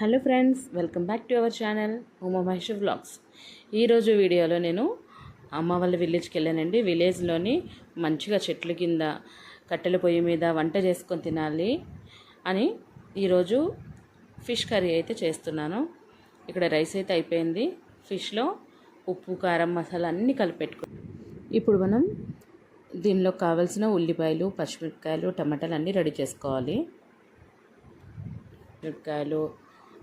Hello friends welcome back to our channel Uma Mahesh vlogs. ఈరోజు వీడియోలో నేను అమ్మ వాళ్ళ విలేజ్కి వెళ్ళానండి. విలేజ్లోని మంచిగా చెట్ల కింద కట్టెల పొయ్యి మీద వంట చేసుకొని తినాలి అని ఈరోజు ఫిష్ కర్రీ అయితే చేస్తున్నాను. ఇక్కడ రైస్ అయితే అయిపోయింది. ఫిష్లో ఉప్పు కారం మసాలా అన్నీ కలిపెట్టుకో ఇప్పుడు మనం దీనిలో కావాల్సిన ఉల్లిపాయలు పచ్చిమిరపకాయలు టమాటాలు అన్నీ రెడీ చేసుకోవాలి. మిరపకాయలు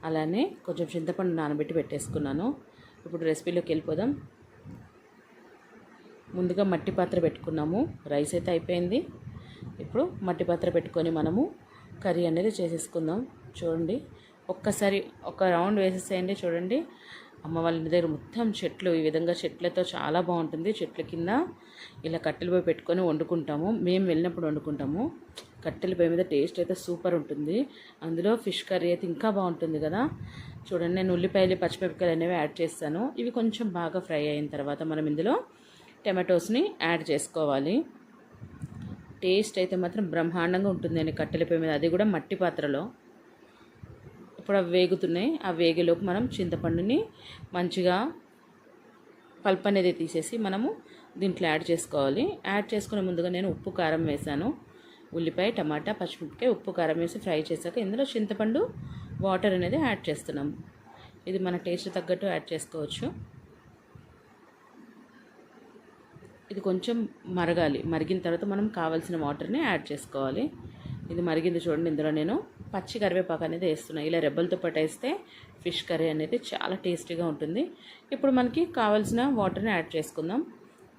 అలానే కొంచెం చింతపండు నానబెట్టి పెట్టేసుకున్నాను. ఇప్పుడు రెసిపీలోకి వెళ్ళిపోదాం. ముందుగా మట్టి పాత్ర పెట్టుకున్నాము. రైస్ అయితే అయిపోయింది. ఇప్పుడు మట్టి పాత్ర పెట్టుకొని మనము కర్రీ అనేది చేసేసుకుందాం. చూడండి ఒక్కసారి ఒక రౌండ్ వేసేసేయండి. చూడండి అమ్మ వాళ్ళ దగ్గర మొత్తం చెట్లు ఈ విధంగా చెట్లతో చాలా బాగుంటుంది. చెట్ల కింద ఇలా కట్టెలు పోయి పెట్టుకొని వండుకుంటాము. మేము వెళ్ళినప్పుడు వండుకుంటాము. కట్టెల పొయ్యి మీద టేస్ట్ అయితే సూపర్ ఉంటుంది. అందులో ఫిష్ కర్రీ అయితే ఇంకా బాగుంటుంది కదా. చూడండి నేను ఉల్లిపాయలు పచ్చిమిరపకాయలు అనేవి యాడ్ చేస్తాను ఇవి కొంచెం బాగా ఫ్రై అయిన తర్వాత మనం ఇందులో టమాటోస్ని యాడ్ చేసుకోవాలి. టేస్ట్ అయితే మాత్రం బ్రహ్మాండంగా ఉంటుంది అండి కట్టెల పొయ్యి మీద. అది కూడా మట్టి పాత్రలో. ఇప్పుడు అవి వేగుతున్నాయి. ఆ వేగేలోపు మనం చింతపండుని మంచిగా పల్ప్ అనేది తీసేసి మనము దీంట్లో యాడ్ చేసుకోవాలి. యాడ్ చేసుకునే ముందుగా నేను ఉప్పు కారం వేసాను ఉల్లిపాయ టమాటా పచ్చిమిరపకాయ ఉప్పు కారం వేసి ఫ్రై చేశాక ఇందులో చింతపండు వాటర్ అనేది యాడ్ చేస్తున్నాం. ఇది మన టేస్ట్ తగ్గట్టు యాడ్ చేసుకోవచ్చు. ఇది కొంచెం మరగాలి. మరిగిన తర్వాత మనం కావాల్సిన వాటర్ని యాడ్ చేసుకోవాలి. ఇది మరిగింది చూడండి ఇందులో నేను పచ్చి కరివేపాకు అనేది వేస్తున్నాను ఇలా రెబ్బలతో పాటు వేస్తే ఫిష్ కర్రీ అనేది చాలా టేస్టీగా ఉంటుంది. ఇప్పుడు మనకి కావాల్సిన వాటర్ని యాడ్ చేసుకుందాం.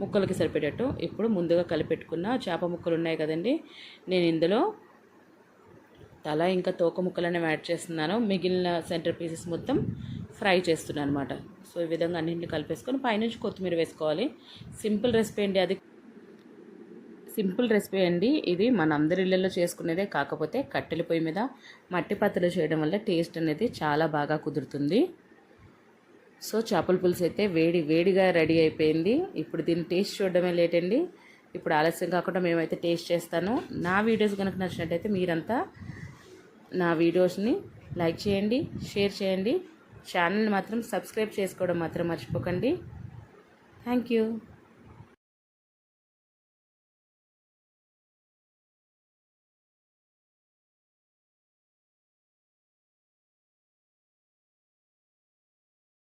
ముక్కలకి సరిపడేటట్టు ఇప్పుడు ముందుగా కలిపెట్టుకున్న చేప ముక్కలు ఉన్నాయి కదండి. నేను ఇందులో తల ఇంకా తోక ముక్కలనే యాడ్ చేస్తున్నాను. మిగిలిన సెంటర్ పీసెస్ మొత్తం ఫ్రై చేస్తున్నాను అనమాట సో ఈ విధంగా అన్నింటిని కలిపేసుకొని పైనుంచి కొత్తిమీర వేసుకోవాలి. సింపుల్ రెసిపీ అండి అది. సింపుల్ రెసిపీ అండి ఇది. మన అందరి ఇళ్ళల్లో చేసుకునేదే కాకపోతే కట్టెల పొయ్యి మీద మట్టి పత్రలు చేయడం వల్ల టేస్ట్ అనేది చాలా బాగా కుదురుతుంది. సో చేపల పులుసు అయితే వేడి వేడిగా రెడీ అయిపోయింది. ఇప్పుడు దీన్ని టేస్ట్ చూడడమే లేటండి ఇప్పుడు ఆలస్యం కాకుండా మేమైతే టేస్ట్ చేస్తాను. నా వీడియోస్ కనుక నచ్చినట్టయితే మీరంతా నా వీడియోస్ని లైక్ చేయండి షేర్ చేయండి. ఛానల్ని మాత్రం సబ్స్క్రైబ్ చేసుకోవడం మాత్రం మర్చిపోకండి. Thank you.